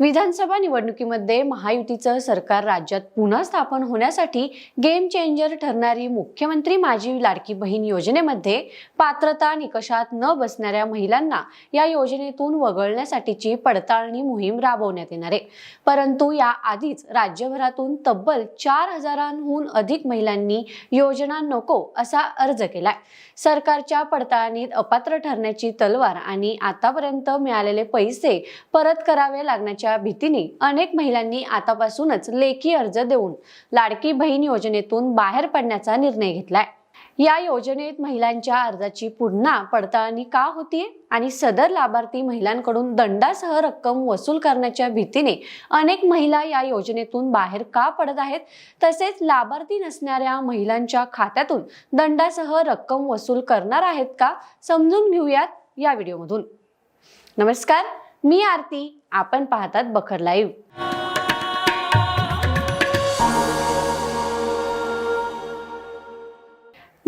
विधानसभा निवडणुकीमध्ये महायुतीचं सरकार राज्यात पुन्हा स्थापन होण्यासाठी गेम चेंजर ठरणारी मुख्यमंत्री माझी लाडकी बहीण योजनेमध्ये पात्रता निकषात न बसणाऱ्या महिलांना या योजनेतून वगळण्यासाठीची पडताळणी मोहीम राबवण्यात येणार आहे. परंतु या आधीच राज्यभरातून तब्बल चार हजारांहून अधिक महिलांनी योजना नको असा अर्ज केलाय. सरकारच्या पडताळणीत अपात्र ठरण्याची तलवार आणि आतापर्यंत मिळालेले पैसे परत करावे लागण्याच्या भीतीने अनेक महिलांनी आतापासूनच लेखी अर्ज देऊन लाडकी बहीण योजनेतून बाहेर पडण्याचा निर्णय घेतलाय. या योजनेत महिलांच्या अर्जाची पुन्हा पडताळणी का होतीये आणि सदर लाभार्थी महिलांकडून दंडासह रक्कम वसूल करण्याच्या भीतीने अनेक महिला या योजनेतून बाहेर का पडत आहेत? तसेच लाभार्थी नसणाऱ्या महिलांच्या खात्यातून दंडासह रक्कम वसूल करणार आहेत का? समजून घेऊयात या व्हिडिओमधून. नमस्कार मी आरती. आपण पाहतात बखर लाईव्ह.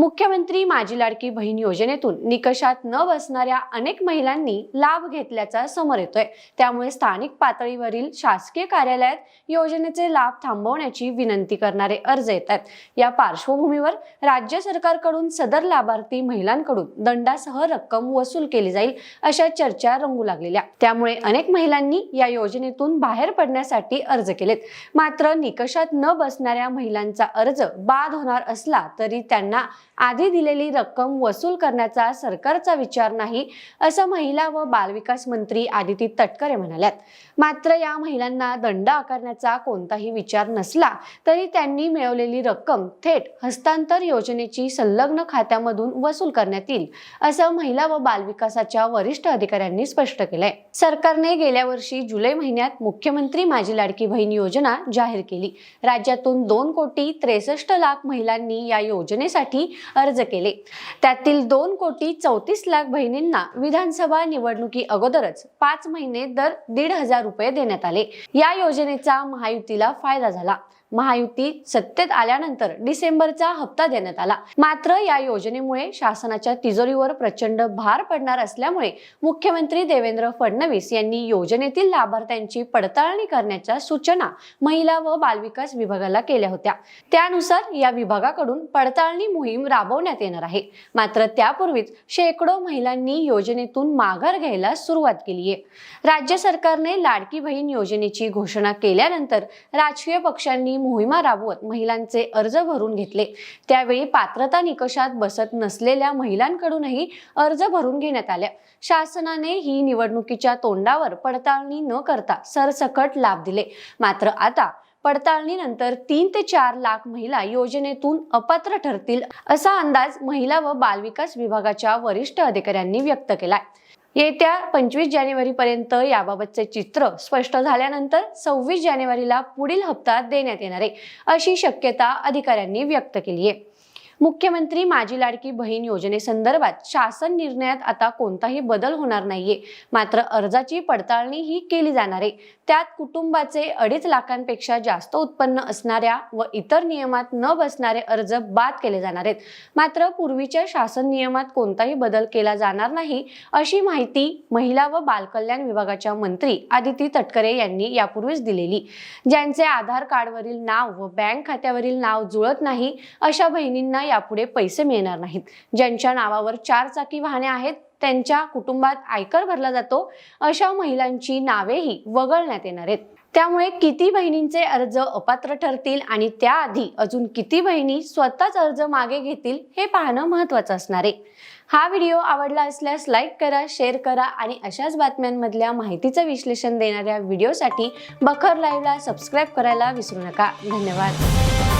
मुख्यमंत्री माझी लाडकी बहीण योजनेतून निकषात न बसणाऱ्या अनेक महिलांनी लाभ घेतल्याचा समोर येतोय. त्यामुळे स्थानिक पातळीवरील शासकीय कार्यालयात योजनेचे लाभ थांबवण्याची विनंती करणारे अर्ज येतात या पार्श्वभूमीवर राज्य सरकारकडून सदर लाभार्थी महिलांकडून दंडासह रक्कम वसूल केली जाईल अशा चर्चा रंगू लागलेल्या. त्यामुळे अनेक महिलांनी या योजनेतून बाहेर पडण्यासाठी अर्ज केलेत. मात्र निकषात न बसणाऱ्या महिलांचा अर्ज बाद होणार असला तरी त्यांना आधी दिलेली रक्कम वसूल करण्याचा सरकारचा विचार नाही असं महिला व बालविकास मंत्री आदिती तटकरे म्हणाल्यात. मात्र या महिलांना दंड आकारण्याचा कोणताही विचार नसला तरी त्यांनी मिळवलेली रक्कम थेट हस्तांतर योजनेची संलग्न खात्यामधून वसूल करण्यात येईल असं महिला व बालविकासाच्या वरिष्ठ अधिकाऱ्यांनी स्पष्ट केलंय. सरकारने गेल्या वर्षी जुलै महिन्यात मुख्यमंत्री माझी लाडकी बहीण योजना जाहीर केली. राज्यातून दोन कोटी त्रेसष्ट लाख महिलांनी या योजनेसाठी अर्ज केले. त्यातील दोन कोटी चौतीस लाख बहिणींना विधानसभा निवडणुकी अगोदरच पाच महिने दर दीड हजार रुपये देण्यात आले. या योजनेचा महायुतीला फायदा झाला. महायुती सत्तेत आल्यानंतर डिसेंबरचा हप्ता देण्यात आला. मात्र या योजनेमुळे शासनाच्या तिजोरीवर प्रचंड भार पडणार असल्यामुळे मुख्यमंत्री देवेंद्र फडणवीस यांनी योजनेतील लाभार्थ्यांची पडताळणी करण्याच्या सूचना महिला व बालविकास विभागाला केल्या होत्या. त्यानुसार या विभागाकडून पडताळणी मोहीम राबवण्यात येणार आहे. मात्र त्यापूर्वीच शेकडो महिलांनी योजनेतून माघार घ्यायला सुरुवात केली आहे. राज्य सरकारने लाडकी बहीण योजनेची घोषणा केल्यानंतर राजकीय पक्षांनी मोहिमा राबवत महिलांचे अर्ज भरून घेतले. त्यावेळी पात्रता निकषात बसत नसलेल्या महिलांकडूनही अर्ज भरून घेण्यात आल्या. शासनाने ही निवडणुकीच्या तोंडावर पडताळणी न करता सरसकट लाभ दिले. मात्र आता पडताळणीनंतर तीन ते चार लाख महिला योजनेतून अपात्र ठरतील असा अंदाज महिला व बालविकास विभागाच्या वरिष्ठ अधिकाऱ्यांनी व्यक्त केलाय. येत्या पंचवीस जानेवारीपर्यंत याबाबतचे चित्र स्पष्ट झाल्यानंतर सव्वीस जानेवारीला पुढील हप्ता देण्यात येणार आहे अशी शक्यता अधिकाऱ्यांनी व्यक्त केली आहे. मुख्यमंत्री माझी लाडकी बहीण योजनेसंदर्भात शासन निर्णयात आता कोणताही बदल होणार नाहीये. मात्र अर्जाची पडताळणी ही केली जाणार आहे. त्यात कुटुंबाचे अडीच लाखांपेक्षा जास्त उत्पन्न असणाऱ्या व इतर नियमात न बसणारे अर्ज बाद केले जाणार आहेत. मात्र पूर्वीच्या शासन नियमात कोणताही बदल केला जाणार नाही अशी माहिती महिला व बालकल्याण विभागाच्या मंत्री आदिती तटकरे यांनी यापूर्वीच दिलेली. ज्यांचे आधार कार्डवरील नाव व बँक खात्यावरील नाव जुळत नाही अशा बहिणींना यापुढे पैसे मिळणार नाहीत. ज्यांच्या नावावर चार चाकी वाहने आहेत त्यांच्या कुटुंबात आयकर भरला जातो अशा महिलांची नावेही वगळण्यात येणार आहेत. त्यामुळे किती बहिणींचे अर्ज अपात्र ठरतील आणि त्याआधी अजून किती बहिणी स्वतःच अर्ज मागे घेतील हे पाहणं महत्वाचं असणार आहे. हा व्हिडिओ आवडला असल्यास लाईक करा शेअर करा आणि अशाच बातम्यांमधल्या माहितीचं विश्लेषण देणाऱ्या व्हिडिओसाठी बखर लाईव्हला सबस्क्राईब करायला विसरू नका. धन्यवाद.